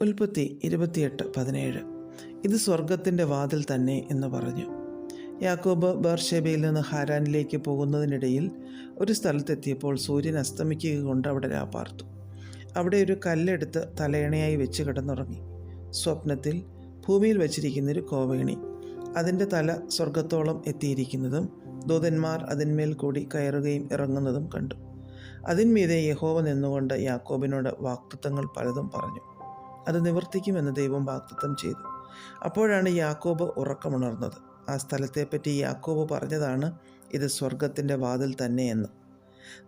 ഉൽപ്പത്തി ഇരുപത്തിയെട്ട് പതിനേഴ്. ഇത് സ്വർഗത്തിന്റെ വാതിൽ തന്നെ എന്ന് പറഞ്ഞു. യാക്കോബ് ബർഷേബയിൽ നിന്ന് ഹാരാനിലേക്ക് പോകുന്നതിനിടയിൽ ഒരു സ്ഥലത്തെത്തിയപ്പോൾ സൂര്യൻ അസ്തമിക്കുക കൊണ്ട് അവിടെ രാപ്പാർത്തു അവിടെ ഒരു കല്ലെടുത്ത് തലയണയായി വെച്ച് കിടന്നുറങ്ങി. സ്വപ്നത്തിൽ ഭൂമിയിൽ വച്ചിരിക്കുന്നൊരു കോവേണി അതിന്റെ തല സ്വർഗത്തോളം എത്തിയിരിക്കുന്നതും ദൂതന്മാർ അതിന്മേൽ കൂടി കയറുകയും ഇറങ്ങുന്നതും കണ്ടു. അതിന്മീതെ യഹോവ നിന്നുകൊണ്ട് യാക്കോബിനോട് വാക്തത്വങ്ങൾ പലതും പറഞ്ഞു. അത് നിവർത്തിക്കുമെന്ന് ദൈവം വാഗ്ദത്തം ചെയ്തു. അപ്പോഴാണ് യാക്കോബ് ഉറക്കമുണർന്നത്. ആ സ്ഥലത്തെപ്പറ്റി യാക്കോബ് പറഞ്ഞതാണ് ഇത് സ്വർഗത്തിന്റെ വാതിൽ തന്നെയെന്ന്.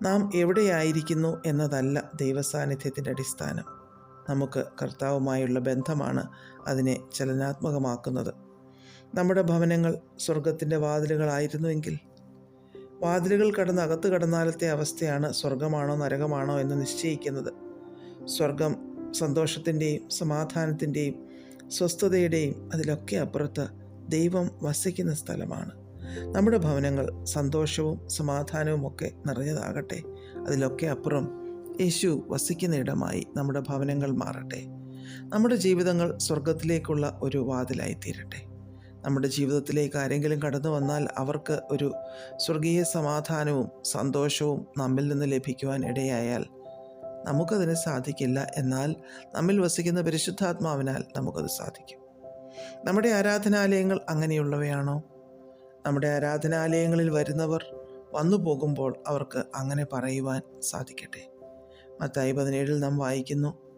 നാം എവിടെയായിരിക്കുന്നു എന്നതല്ല ദൈവസാന്നിധ്യത്തിന്റെ അടിസ്ഥാനം. നമുക്ക് കർത്താവുമായുള്ള ബന്ധമാണ് അതിനെ ചലനാത്മകമാക്കുന്നത്. നമ്മുടെ ഭവനങ്ങൾ സ്വർഗത്തിന്റെ വാതിലുകളായിരുന്നുവെങ്കിൽ. വാതിലുകൾ കടന്ന് അകത്ത് കടന്നാലത്തെ അവസ്ഥയാണ് സ്വർഗമാണോ നരകമാണോ എന്ന് നിശ്ചയിക്കുന്നത്. സ്വർഗം സന്തോഷത്തിന്റെയും സമാധാനത്തിന്റെയും സ്വസ്ഥതയുടെയും അതിലൊക്കെ അപ്പുറത്ത് ദൈവം വസിക്കുന്ന സ്ഥലമാണ്. നമ്മുടെ ഭവനങ്ങൾ സന്തോഷവും സമാധാനവും ഒക്കെ നിറഞ്ഞതാകട്ടെ. അതിലൊക്കെ അപ്പുറം യേശു വസിക്കുന്ന ഇടമായി നമ്മുടെ ഭവനങ്ങൾ മാറട്ടെ. നമ്മുടെ ജീവിതങ്ങൾ സ്വർഗത്തിലേക്കുള്ള ഒരു വാതിലായി തീരട്ടെ നമ്മുടെ ജീവിതത്തിലേക്ക് ആരെങ്കിലും കടന്നു വന്നാൽ അവർക്ക് ഒരു സ്വർഗീയ സമാധാനവും സന്തോഷവും നമ്മിൽ നിന്ന് ലഭിക്കുവാൻ ഇടയായാൽ നമുക്കതിന് സാധിക്കില്ല എന്നാൽ നമ്മിൽ വസിക്കുന്ന പരിശുദ്ധാത്മാവിനാൽ നമുക്കത് സാധിക്കും. നമ്മുടെ ആരാധനാലയങ്ങൾ അങ്ങനെയുള്ളവയാണോ? നമ്മുടെ ആരാധനാലയങ്ങളിൽ വരുന്നവർ വന്നു പോകുമ്പോൾ അവർക്ക് അങ്ങനെ പറയുവാൻ സാധിക്കട്ടെ. മത്തായി പതിനേഴിൽ നാം വായിക്കുന്നു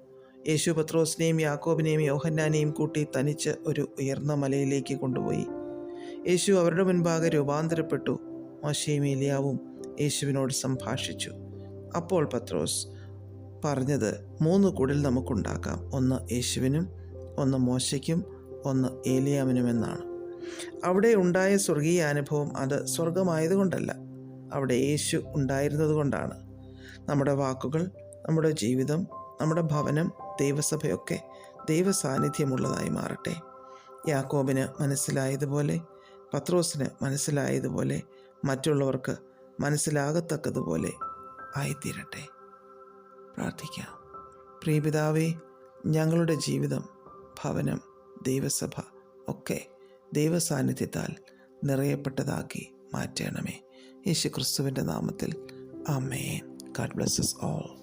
യേശു പത്രോസിനെയും യാക്കോബിനെയും യോഹന്നാനെയും കൂട്ടി തനിച്ച് ഒരു ഉയർന്ന മലയിലേക്ക് കൊണ്ടുപോയി. യേശു അവരുടെ മുൻപാകെ രൂപാന്തരപ്പെട്ടു. മോശയും ഏലിയാവും യേശുവിനോട് സംഭാഷിച്ചു. അപ്പോൾ പത്രോസ് പറഞ്ഞത് മൂന്ന് കുടിൽ നമുക്കുണ്ടാക്കാം ഒന്ന് യേശുവിനും ഒന്ന് മോശയ്ക്കും ഒന്ന് ഏലിയാമിനും എന്നാണ് അവിടെ ഉണ്ടായ സ്വർഗീയ അനുഭവം അത് സ്വർഗമായതുകൊണ്ടല്ല അവിടെ യേശു ഉണ്ടായിരുന്നത് കൊണ്ടാണ് നമ്മുടെ വാക്കുകൾ നമ്മുടെ ജീവിതം നമ്മുടെ ഭവനം ദൈവസഭയൊക്കെ ദൈവസാന്നിധ്യമുള്ളതായി മാറട്ടെ. യാക്കോബിന് മനസ്സിലായതുപോലെ പത്രോസിന് മനസ്സിലായതുപോലെ മറ്റുള്ളവർക്ക് മനസ്സിലാകത്തക്കതുപോലെ ആയിത്തീരട്ടെ. പ്രാർത്ഥിക്കാം. പ്രിയപിതാവേ ഞങ്ങളുടെ ജീവിതം ഭവനം ദൈവസഭ ഒക്കെ ദൈവസാന്നിധ്യത്താൽ നിറയപ്പെട്ടതാക്കി മാറ്റണമേ. യേശു ക്രിസ്തുവിന്റെ നാമത്തിൽ അമ്മേ ഗാഡ് ബ്ലെസ്സസ് ഓൾ